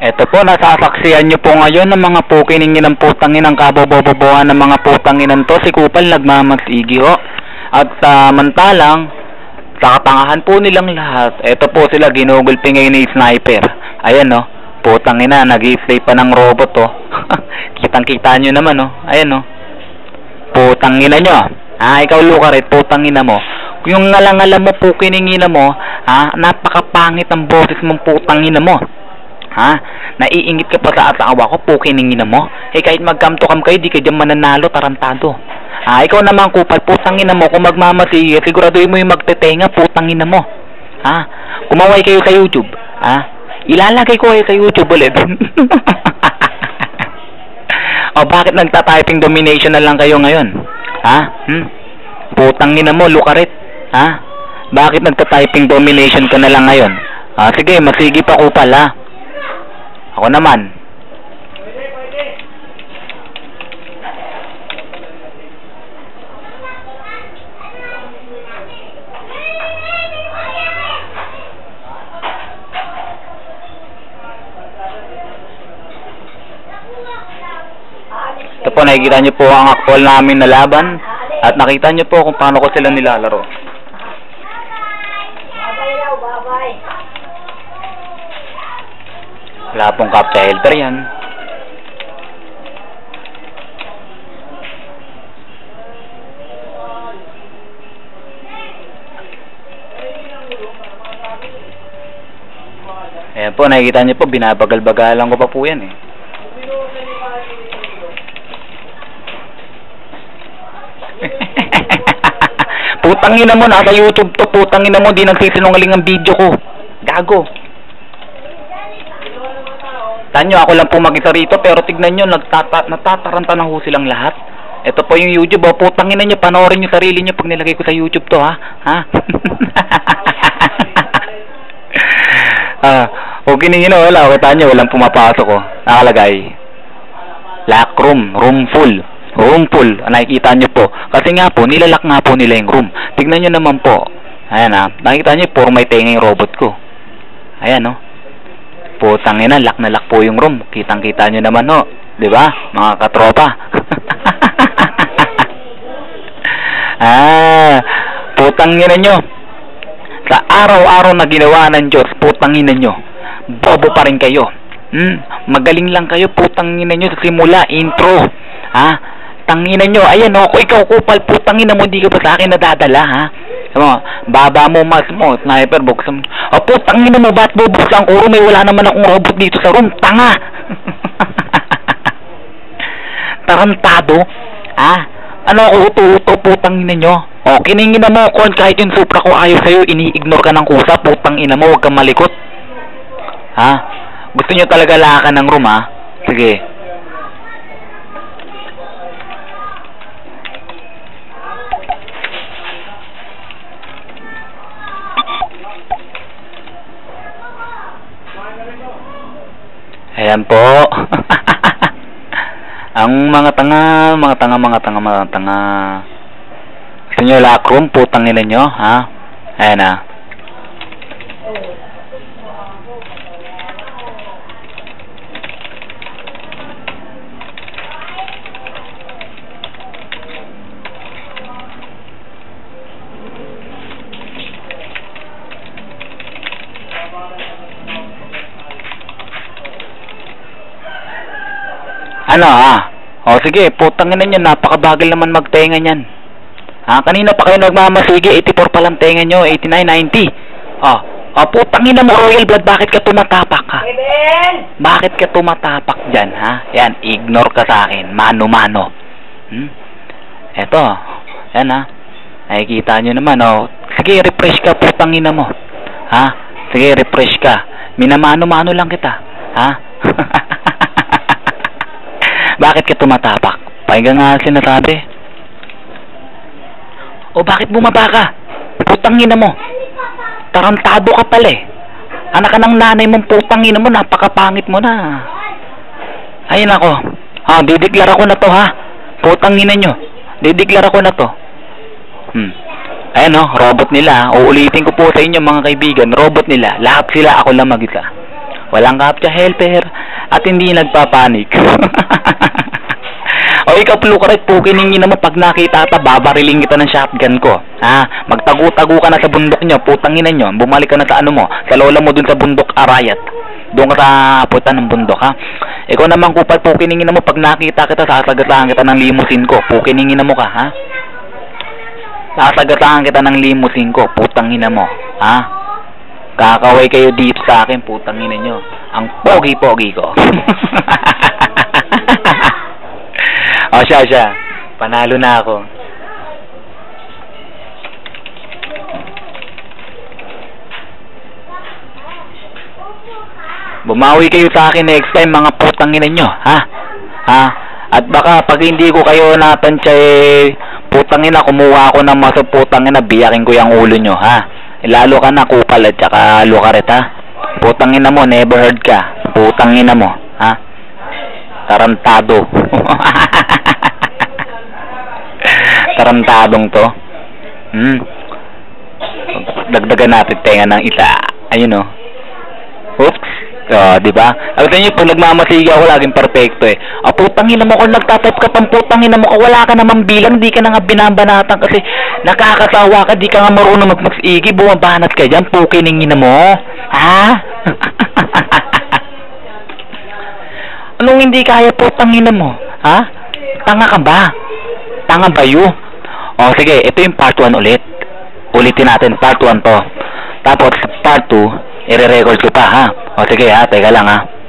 Ito po, nasasaksiyan nyo po ngayon ng mga pukiningin ng putangin ng kabobobobohan ng mga putanginan to. Si Kupal nagmamagsigi ho. At samantalang, sa katangahan po nilang lahat, ito po sila ginugulpi ngayon ni sniper. Ayan no, putang ina, nag slay pa ng robot oh. Kitang kita nyo naman oh. Ayan no. Putang ina nyo. Ah, ikaw Lucaret, putang ina mo. Yung ngalangalan mo, pukiningina mo, ha, napakapangit ang boses mong putang ina mo. Ha? Naiingit ka pa sa asawa ko, pukiningina mo. Eh kahit mag-come to come kayo, di ka dyan mananalo, tarantado. Ah, ikaw naman kupal, putang ina mo, kung magmamasi, siguraduhin mo yung magtetenga, putang ina mo. Ha? Kumaway kayo sa YouTube. Ha? Ilalagay ko kayo sa YouTube ulit. o bakit nagta-typing domination na lang kayo ngayon? Ha? Hmm? Putang ina mo, Lucaret. Ha? Bakit nagta-typing domination ka na lang ngayon? Ah, sige, masigi pa kupal ha. Ako naman. Ito po, nakikita niyo po ang actual namin na laban at nakita niyo po kung paano ko sila nilalaro. Babay daw, babay. Wala pong captcha helper yan. Ayan po, nakikita niyo po, binabagal-bagalan ko pa po yan eh. putang ina mo, nasa YouTube to, putang ina mo, di nagsisinungaling ang video ko. Gago. Tanyo, ako lang po mag-isa rito, pero tignan nyo, nagtata natataranta na ho silang lahat. Ito po yung YouTube, oh, putang ina nyo, panoorin nyo sarili nyo pag nilagay ko sa YouTube to, ha? Ha? ah, okay ninyo na, wala, kita nyo, walang pumapasok, oh. Nakalagay. Lock room, room full. Room full, nakikita nyo po. Kasi nga po, nilalak nga po nila yung room. Tignan nyo naman po. Ayan ha, nakikita nyo, puro may tenga yung robot ko. Ayan no. Putang ina, lock na lock po yung room. Kitang-kita nyo naman ho. ba? Mga katropa. ah, putang ina nyo. Sa araw-araw na ginawa ng Diyos, putang ina nyo. Bobo pa rin kayo. Hmm, magaling lang kayo, putang ina nyo sa simula, intro. Ha? Tangina nyo, ayan o, kung ikaw kupal, putang ina mo, hindi ka ba sa akin nadadala, ha? Sabi mo, baba mo, mas mo, sniper, buksan mo. O, putang mo, ba't bubuksan ko? May wala naman akong robot dito sa room, tanga! Tarantado, ha? Ano ako, uto-uto, putang ina nyo? O, kiningin mo, kon, kahit yung supra ko ayaw sa'yo, ini-ignore ka ng kusa, putang ina mo, huwag kang malikot. Ha? Gusto nyo talaga lakan ng room, ha? Sige. Ayan po. Ang mga tanga, mga tanga, mga tanga, mga tanga. Gusto nyo lock room? Putang ina nyo, ha? Ayan na. Ano ha? O sige, putang ina niyan, napakabagal naman magtenga niyan. Ha, kanina pa kayo nagmamasige, 84 pa lang tenga nyo, 89, 90. O, o putang ina mo, Royal Blood, bakit ka tumatapak ha? Bakit ka tumatapak dyan ha? Yan, ignore ka sa akin, mano-mano. Hmm? Eto, yan ha. Nakikita nyo naman, o. Sige, refresh ka, putang ina mo. Ha? Sige, refresh ka. Minamano-mano lang kita. Ha? Bakit ka tumatapak? Pahinga nga sinasabi. O bakit bumaba ka? Putang ina mo. Tarantado ka pala eh. Anak ka ng nanay mong putang ina mo, napakapangit mo na. Ayun ako. Ha, dideklara ko na to ha. Putang ina nyo. Dideklara ko na to. Hmm. Ayan o, robot nila. Uulitin ko po sa inyo mga kaibigan, robot nila. Lahat sila ako lang mag-isa. walang captcha helper, at hindi nagpapanik. o ikaw, Plukaret, pukiningin naman pag nakita ta, babariling kita ng shotgun ko. Ha? Magtago-tago ka na sa bundok nyo, putang ina nyo, bumalik ka na sa ano mo, sa lola mo dun sa bundok Arayat. Doon ka sa putan ng bundok, ha? Ikaw naman, kupal, pukiningin mo pag nakita kita, sasagatahan kita ng limusin ko. Pukiningin mo ka, ha? Sasagatahan kita ng limusin ko, putang ina mo, ha? Kakaway kayo dito sa akin, putang ina nyo. Ang pogi-pogi ko. o siya, siya. Panalo na ako. Bumawi kayo sa akin next time, mga putang ina nyo, ha? Ha? At baka pag hindi ko kayo natansya eh, putang ina, kumuha ako ng maso putang ina, biyakin ko yung ulo nyo, ha? Lalo ka na kupal at saka lukaret, ha? Putang ina mo, never heard ka. Putang ina mo, ha? Tarantado. Tarantadong to. Hmm. Dagdagan natin tenga ng isa. Ayun oh. Oops. Oh, di ba? Sabi niyo, pag nagmamasigi ako, laging perfecto eh. Ah, putang ina mo, kung nagtatype ka pang putang ina mo, kung wala ka namang bilang, di ka na nga binabanatan kasi nakakasawa ka, di ka nga marunong magmagsigi, bumabanat ka dyan, pukining ina mo. Ha? Anong hindi kaya putang ina mo? Ha? Tanga ka ba? Tanga ba you? O, sige, ito yung part 1 ulit. Ulitin natin, part 1 to. Tapos, part 2, i-record ko pa, ha? O, sige, ha? Teka lang, ha?